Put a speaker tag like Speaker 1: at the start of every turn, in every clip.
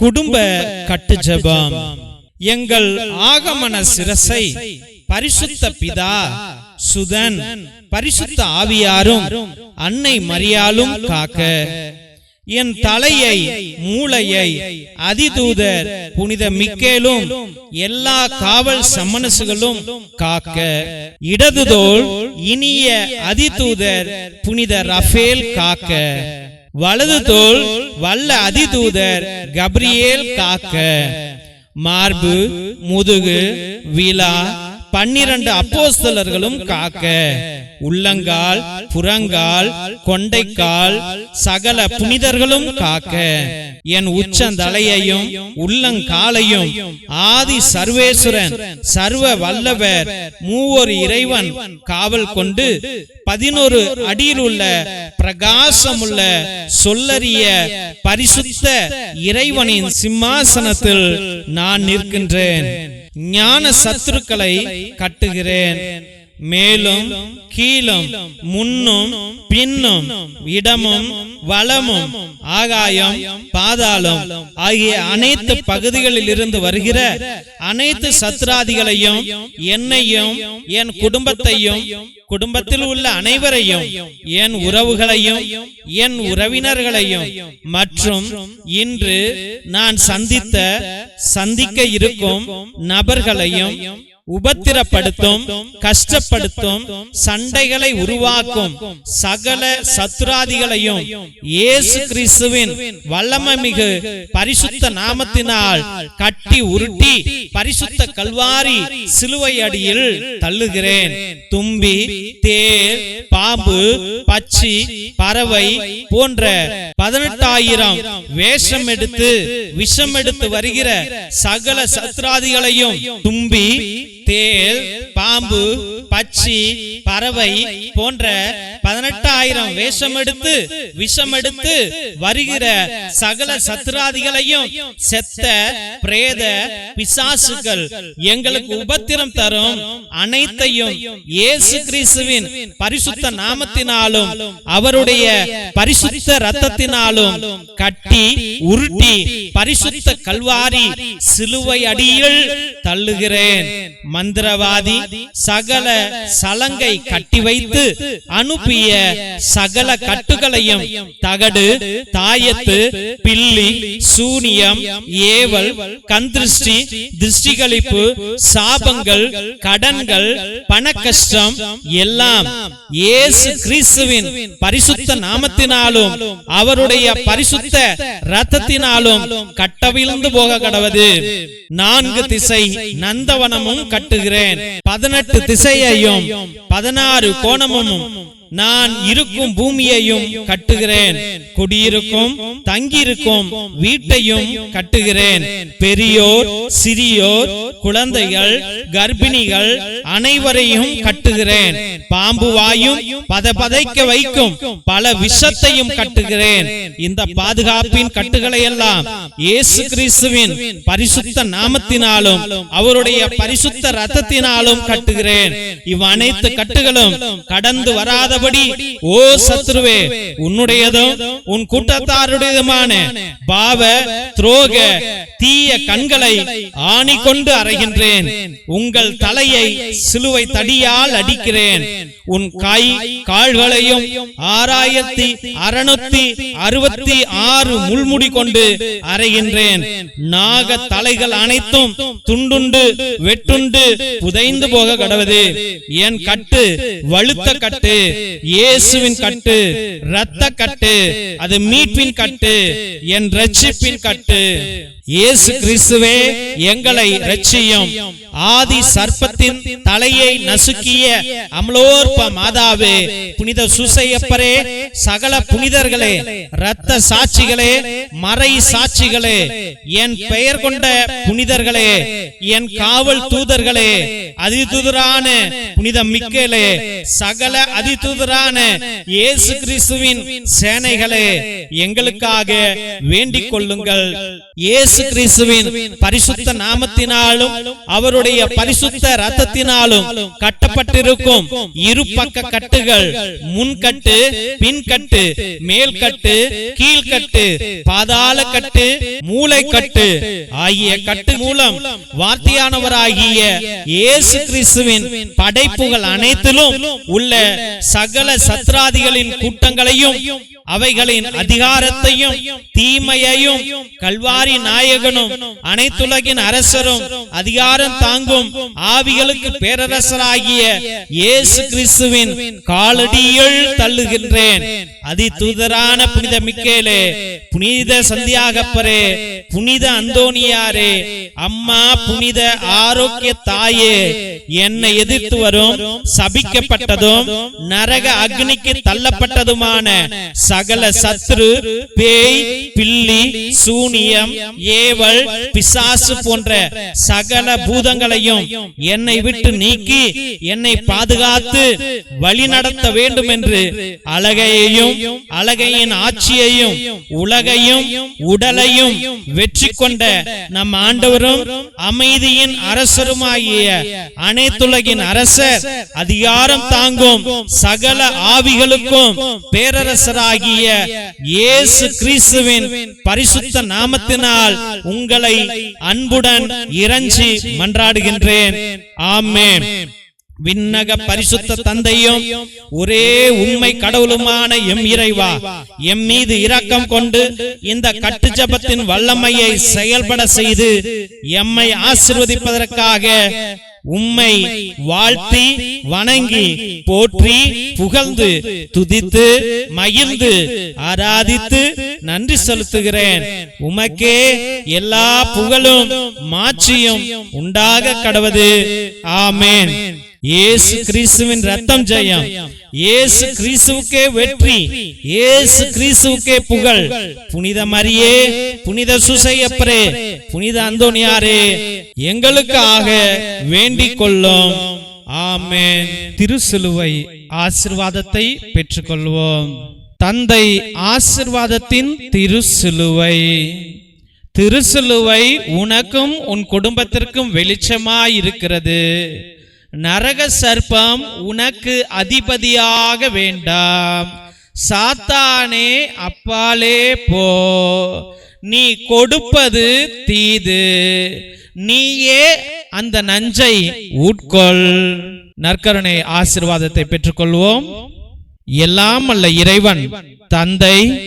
Speaker 1: குடும்ப கட்டு ஜெபம் எங்கள் ஆகமன சிரசை பரிசுத்த பிதா சுதன். பரிசுத்த ஆவியாரும் அன்னை மரியாலும் காக்க. என் தலையை மூளையை அதிதூதர் புனித மிக்கேலும் எல்லா காவல் சம்மனசுகளும் காக்க. இடதுதோள் இனிய அதிதூதர் புனித ரஃபேல் காக்க. வலது தோல் வல்ல அதிதூதர் கப்ரியேல் காக்க. மார்பு முதுகு விழா பன்னிரண்டு அப்போஸ்தலர்களும் காக்க. உள்ளங்கால் புறங்கால் கொண்டைக்கால் சகல புனிதர்களும் காக்க. என் உச்சந்தலையையும் உள்ளங்காலையும் ஆதி சர்வேஸ்வரன் சர்வ வல்லவர் மூவொரு இறைவன் காவல் கொண்டு பதினோரு அடியில் உள்ள பிரகாசமுள்ள சொல்லறிய பரிசுத்த இறைவனின் சிம்மாசனத்தில் நான் நிற்கின்றேன். ஞான சத்துருக்களை கட்டுகிறேன். மேலும் கீழும் முன்னும் பின்னும் இடமும் வளமும் ஆகாயம் பாதாளம் ஆகிய அனைத்து பகுதிகளில் இருந்து வருகிற அனைத்து சத்ராதிகளையும் என்னையும் என் குடும்பத்தையும் குடும்பத்தில் உள்ள அனைவரையும் என் உறவுகளையும் என் உறவினர்களையும் மற்றும் இன்று நான் சந்தித்த சந்திக்க இருக்கும் நபர்களையும் உபத்திரப்படுத்தும் கஷ்டப்படுத்தும் சண்டைகளை உருவாக்கும் சகல சத்துராதிகளையும் இயேசு கிறிஸ்துவின் வல்லமை மிகு பரிசுத்த நாமத்தினால் கட்டி உருட்டி பரிசுத்த கல்வாரி சிலுவை அடியில் தள்ளுகிறேன். தும்பி தேர் பாம்பு பச்சி பறவை போன்ற பதினெட்டாயிரம் வேஷம் எடுத்து விஷம் எடுத்து வருகிற சகல சத்ராதிகளையும் தும்பி தேல் பாம்பு பச்சி பறவை போன்ற பதினெட்டாயிரம் வேஷம் எடுத்து விஷம் எடுத்து வருகிற சகல சத்ராதிகளையும் செத்த பிரேத பிசாசுகள் எங்களுக்கு உபத்திரம் தரும். அனைத்தையும் இயேசு கிறிஸ்துவின் பரிசுத்த நாமத்தினாலும் அவருடைய பரிசுத்த ரத்தத்தினாலும் கட்டி உருட்டி பரிசுத்த கல்வாரி சிலுவை அடியில் தள்ளுகிறேன். மந்திரவாதி சகல சலங்கை கட்டி வைத்து அனுப்பிய சகல கட்டுகளையும் தகடு தாயத்து பில்லி சூனியம் ஏவல் கந்திருஷ்டி திருஷ்டிகளிப்பு சாபங்கள் கடன்கள் பண கஷ்டம் எல்லாம் இயேசு கிறிஸ்துவின் பரிசுத்த நாமத்தினாலும் அவருடைய பரிசுத்த ரத்தத்தினாலும் கட்டவிழ்ந்து போக கடவது நான்கு திசை நந்தவனமும் கட்டுகிறேன். பதினெட்டு திசையையும் பதினாறு கோணமும் நான் இருக்கும் பூமியையும் கட்டுகிறேன். குடியிருக்கும் தங்கியிருக்கும் வீட்டையும் கட்டுகிறேன். பெரியோர் சிறியோர் குழந்தைகள் கர்ப்பிணிகள் அனைவரையும் கட்டுகிறேன். பாம்பு வாயும் பதபதைக்க வைக்கும். பல விஷத்தையும் கட்டுகிறேன். இந்த பாதுகாப்பின் கட்டுகளை எல்லாம் இயேசு கிறிஸ்துவின் பரிசுத்த நாமத்தினாலும் அவருடைய பரிசுத்த ரத்தத்தினாலும் கட்டுகிறேன். இவ் அனைத்து கட்டுகளும் கடந்து வராதபடி ஓ சத்ருவே உன்னுடையதும் உன் கூட்டத்தாருடையதுமான பாவ துரோக தீய கண்களை ஆணி கொண்டு அறைகின்றேன். உங்கள் தலையை சிலுவை தடியால் அடிக்கிறேன். உன் கை கால்களையும் ஆறாயிரத்தி அறுநூத்தி அறுபத்தி ஆறு முள்முடி கொண்டு அறைகின்றேன். நாக தலைகள் அனைத்தும் துண்டுண்டு வெட்டுண்டு புதைந்து போக கடவுது. என் கட்டு வழுத்த கட்டு இயேசுவின் கட்டு இரத்த கட்டு அது மீட்பின் கட்டு என் ரட்சிப்பின் கட்டு. இயேசு கிறிஸ்துவே எங்களை ரட்சியும் ஆதி சர்ப்பத்தின் தலையை நசுக்கிய அமலோற்ப மாதாவே புனித சுசையப்பரே சகல புனிதர்களே இரத்த சாட்சிகளே மறை சாட்சிகளே என் பெயர் கொண்ட புனிதர்களே என் காவல் தூதர்களே அதிதூதரான புனித மிக்கேலே சகல அதிதூதரான இயேசு கிறிஸ்துவின் சேனைகளே எங்களுக்காக வேண்டிக் கொள்ளுங்கள். இயேசு கிறிஸ்துவின் பரிசுத்த நாமத்தினாலும் அவருடைய அவருடைய பரிசுத்த ரத்தத்தினாலும் கட்டப்பட்டிருக்கும் இரு பக்க கட்டுகள் முன்கட்டு பின்கட்டு மேல்கட்டு கீழ்கட்டு பாதாள கட்டு மூளை கட்டு ஆகிய கட்டு மூலம் வார்த்தையானவராகிய இயேசு கிறிஸ்துவின் படைப்புகள் அனைத்திலும் உள்ள சகல சத்ராதிகளின் கூட்டங்களையும் அவைகளின் அதிகாரத்தையும் தீமையையும் கல்வாரி நாயகனும் அனைத்துலகின் அரசரும் அதிகாரம் தாங்கும் ஆவிகளுக்கு பேரரசராகிய இயேசு கிறிஸ்துவின் காலடியில் தள்ளுகின்றேன். அதி தூதரான புனித மிக்கேலே புனித சந்தியாகப்பரே புனித அந்தோனியாரே அம்மா புனித ஆரோக்கிய தாயே என்னை எதிர்த்து வரும் சபிக்கப்பட்டதும் நரக அக்னிக்கு தள்ளப்பட்டதுமான சகல சத்ரு பேய் பில்லி சூனியம் ஏவல் பிசாசு போன்ற சகல பூதங்களையும் என்னை விட்டு நீக்கி என்னை பாதுகாத்து வழி நடத்த வேண்டும் என்று அழகையையும் அழகையின் ஆட்சியையும் உலகையும் உடலையும் வெற்றி கொண்ட நம் ஆண்டவரும் அமைதியின் அரசருமாகிய அனைத்துலகின் அரசர் அதிகாரம் தாங்கும் சகல ஆவிகளுக்கும் பேரரசராகிய இயேசு கிறிஸ்துவின் பரிசுத்த நாமத்தினால் உங்களை அன்புடன் இறைஞ்சி மன்றாடுகின்றேன். ஆமே விண்ணக பரிசுத்த தந்தையும் ஒரே உண்மை கடவுளுமான எம் இறைவா எம் மீது இரக்கம் கொண்டு இந்த கட்டு ஜபத்தின் வல்லமையை செயல்பட செய்து எம்மை ஆசிர்வதிப்பதற்காக உம்மை வாழ்த்தி வணங்கி போற்றி புகழ்ந்து துதித்து மகிழ்ந்து ஆராதித்து நன்றி செலுத்துகிறேன். உமக்கே எல்லா புகழும் மாட்சியும் உண்டாக கடவது. ஆமேன். இயேசு கிறிஸ்துவின் ரத்தம் ஜெயம். இயேசு கிறிஸ்துவுக்கே வெற்றி. இயேசு கிறிஸ்துவுக்கே புகழ். புனித மரியே புனித சுசையப்பரே புனித அந்தோனியாரே எங்களுக்காக வேண்டிக் கொள்ளும் ஆமென். திருசிலுவை ஆசிர்வாதத்தை பெற்றுக்கொள்வோம். தந்தை ஆசிர்வாதத்தின் திருசிலுவை திருசிலுவை உனக்கும் உன் குடும்பத்திற்கும் வெளிச்சமாய் இருக்கிறது நரக சர்ப்பம் உனக்கு அதிபதியாக வேண்டாம். சாத்தானே அப்பாலே போ. நீ கொடுப்பது தீது. நீயே அந்த நஞ்சை உட்கொள். நற்கருணை ஆசிர்வாதத்தை பெற்றுக்கொள்வோம். எல்லாம் அல்ல இறைவன் தந்தை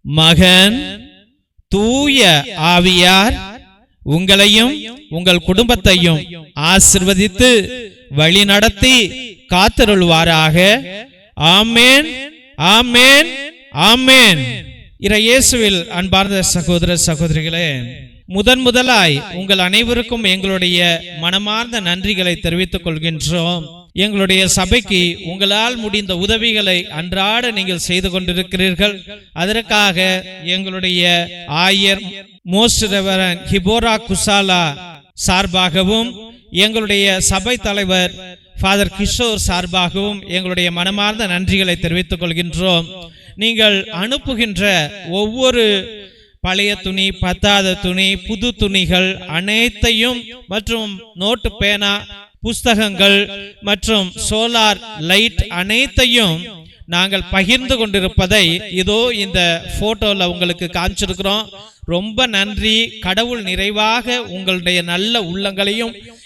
Speaker 1: மகன் தூய ஆவியார் உங்களையும் உங்கள் குடும்பத்தையும் ஆசிர்வதித்து வழி நடத்தி காத்தருள்வாராக. ஆமேன் ஆமேன் ஆமேன். இறையேசுவில் அன்பார்ந்த சகோதர சகோதரிகளே முதன் முதலாய் உங்கள் அனைவருக்கும் எங்களுடைய மனமார்ந்த நன்றிகளை தெரிவித்துக் கொள்கின்றோம். எங்களுடைய சபைக்கு உங்களால் முடிந்த உதவிகளை அன்றாட நீங்கள் செய்து கொண்டிருக்கிறீர்கள். அதற்காக எங்களுடைய ஆயர் மோஸ்ட் ரெவரன் ஹிபோரா குசாலா சார்பாகவும் எங்களுடைய சபை தலைவர் ஃபாதர் கிஷோர் சார்பாகவும் எங்களுடைய மனமார்ந்த நன்றிகளை தெரிவித்துக் கொள்கின்றோம். நீங்கள் அனுப்புகின்ற ஒவ்வொரு பழைய துணி பத்தாத துணி புது துணிகள் அனைத்தையும் மற்றும் நோட்டு பேனா புஸ்தகங்கள் மற்றும் சோலார் லைட் அனைத்தையும் நாங்கள் பகிர்ந்து கொண்டிருப்பதை இதோ இந்த போட்டோல உங்களுக்கு காமிச்சிருக்கிறோம். ரொம்ப நன்றி. கடவுள் நிறைவாக உங்களுடைய நல்ல உள்ளங்களையும்